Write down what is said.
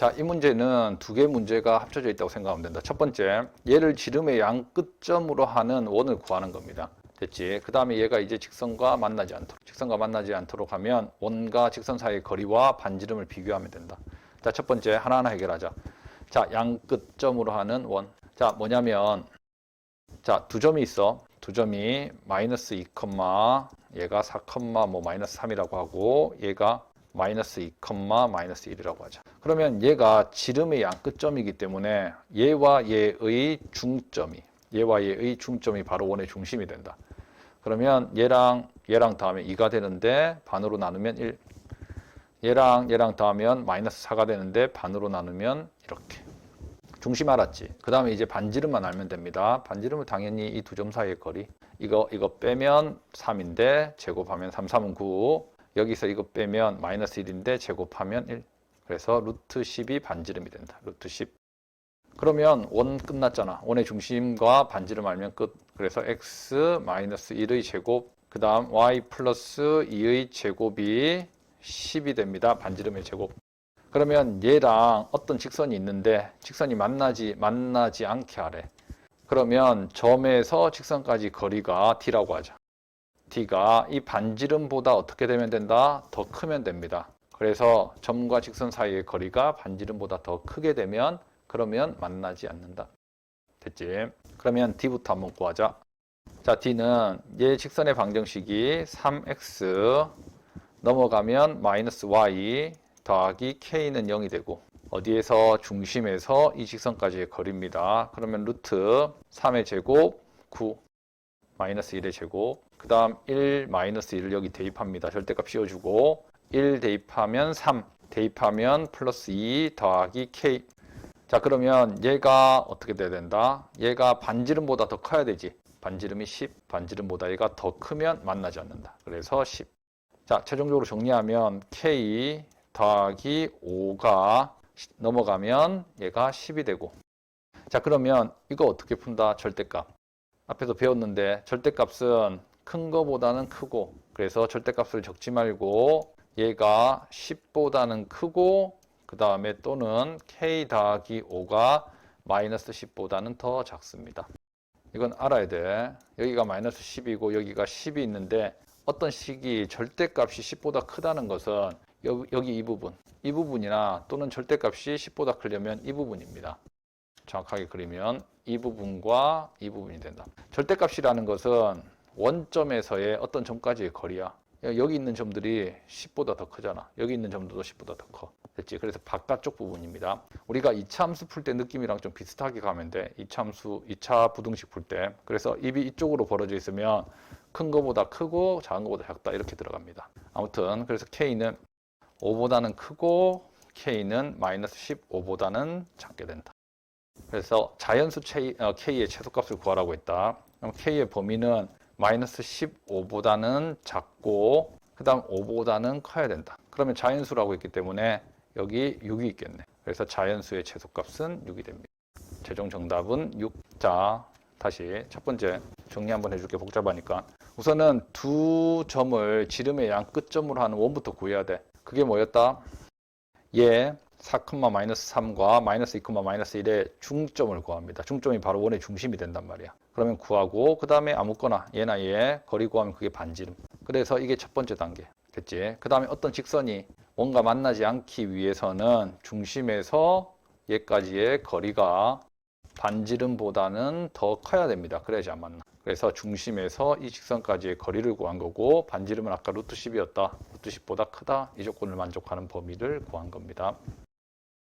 자, 이 문제는 두 개의 문제가 합쳐져 있다고 생각하면 된다. 첫 번째, 얘를 지름의 양 끝점으로 하는 원을 구하는 겁니다. 됐지? 그 다음에 얘가 이제 직선과 만나지 않도록, 직선과 만나지 않도록 하면 원과 직선 사이의 거리와 반지름을 비교하면 된다. 자, 첫 번째, 하나하나 해결하자. 자, 양 끝점으로 하는 원. 자, 뭐냐면, 자, 두 점이 있어. 두 점이 마이너스 2, 얘가 4, 뭐 마이너스 3이라고 하고, 얘가 마이너스 2, 마이너스 1이라고 하자. 그러면 얘가 지름의 양 끝점이기 때문에 얘와 얘의 중점이 얘와 얘의 중점이 바로 원의 중심이 된다. 그러면 얘랑 얘랑 더하면 2가 되는데 반으로 나누면 1. 얘랑 얘랑 더하면 마이너스 4가 되는데 반으로 나누면 이렇게. 중심 알았지? 그 다음에 이제 반지름만 알면 됩니다. 반지름은 당연히 이 두 점 사이의 거리. 이거 이거 빼면 3인데 제곱하면 3, 3은 9. 여기서 이거 빼면 마이너스 1인데 제곱하면 1. 그래서 루트 10이 반지름이 된다. 루트 10. 그러면 원 끝났잖아. 원의 중심과 반지름 알면 끝. 그래서 x 마이너스 1의 제곱, 그 다음 y 플러스 2의 제곱이 10이 됩니다. 반지름의 제곱. 그러면 얘랑 어떤 직선이 있는데 직선이 만나지 만나지 않게 하래. 그러면 점에서 직선까지 거리가 d라고 하자. d가 이 반지름보다 어떻게 되면 된다? 더 크면 됩니다. 그래서 점과 직선 사이의 거리가 반지름보다 더 크게 되면 그러면 만나지 않는다. 됐지? 그러면 d부터 한번 구하자. 자, d는 얘 직선의 방정식이 3x 넘어가면 마이너스 y 더하기 k는 0이 되고 어디에서 중심에서 이 직선까지의 거리입니다. 그러면 루트 3의 제곱 9 마이너스 1의 제곱 그 다음 1 마이너스 1을 여기 대입합니다. 절대값 씌워주고 1 대입하면 3 대입하면 플러스 2 더하기 k 자 그러면 얘가 어떻게 돼야 된다? 얘가 반지름보다 더 커야 되지. 반지름이 10, 반지름보다 얘가 더 크면 만나지 않는다. 그래서 10. 자 최종적으로 정리하면 k 더하기 5가 넘어가면 얘가 10이 되고 자 그러면 이거 어떻게 푼다? 절대값. 앞에서 배웠는데 절대값은 큰 거보다는 크고 그래서 절대값을 적지 말고 얘가 10보다는 크고 그 다음에 또는 k 더하기 5가 마이너스 10보다는 더 작습니다. 이건 알아야 돼. 여기가 마이너스 10이고 여기가 10이 있는데 어떤 식이 절대값이 10보다 크다는 것은 여기, 여기 이 부분, 이 부분이나 또는 절대값이 10보다 크려면 이 부분입니다. 정확하게 그리면 이 부분과 이 부분이 된다. 절대값이라는 것은 원점에서의 어떤 점까지의 거리야. 여기 있는 점들이 10보다 더 크잖아. 여기 있는 점도 10보다 더 커. 됐지? 그래서 바깥쪽 부분입니다. 우리가 2차 함수 풀 때 느낌이랑 좀 비슷하게 가면 돼. 2차 함수, 2차 부등식 풀 때. 그래서 입이 이쪽으로 벌어져 있으면 큰 거보다 크고 작은 거보다 작다 이렇게 들어갑니다. 아무튼 그래서 K는 5보다는 크고 K는 마이너스 15보다는 작게 된다. 그래서 자연수 어, K의 최소값을 구하라고 했다. 그럼 K의 범위는 마이너스 15보다는 작고 그 다음 5보다는 커야 된다. 그러면 자연수라고 했기 때문에 여기 6이 있겠네. 그래서 자연수의 최소값은 6이 됩니다. 최종 정답은 6. 자, 다시 첫 번째 정리 한번 해줄게 복잡하니까. 우선은 두 점을 지름의 양 끝점으로 하는 원부터 구해야 돼. 그게 뭐였다? 얘 4, 마이너스 3과 마이너스 2, 마이너스 1의 중점을 구합니다. 중점이 바로 원의 중심이 된단 말이야. 그러면 구하고 그 다음에 아무거나 얘나 얘 거리 구하면 그게 반지름. 그래서 이게 첫 번째 단계. 됐지? 그 다음에 어떤 직선이 뭔가 만나지 않기 위해서는 중심에서 얘까지의 거리가 반지름보다는 더 커야 됩니다. 그래야지 안 만나. 그래서 중심에서 이 직선까지의 거리를 구한 거고 반지름은 아까 루트 10이었다. 루트 10보다 크다. 이 조건을 만족하는 범위를 구한 겁니다.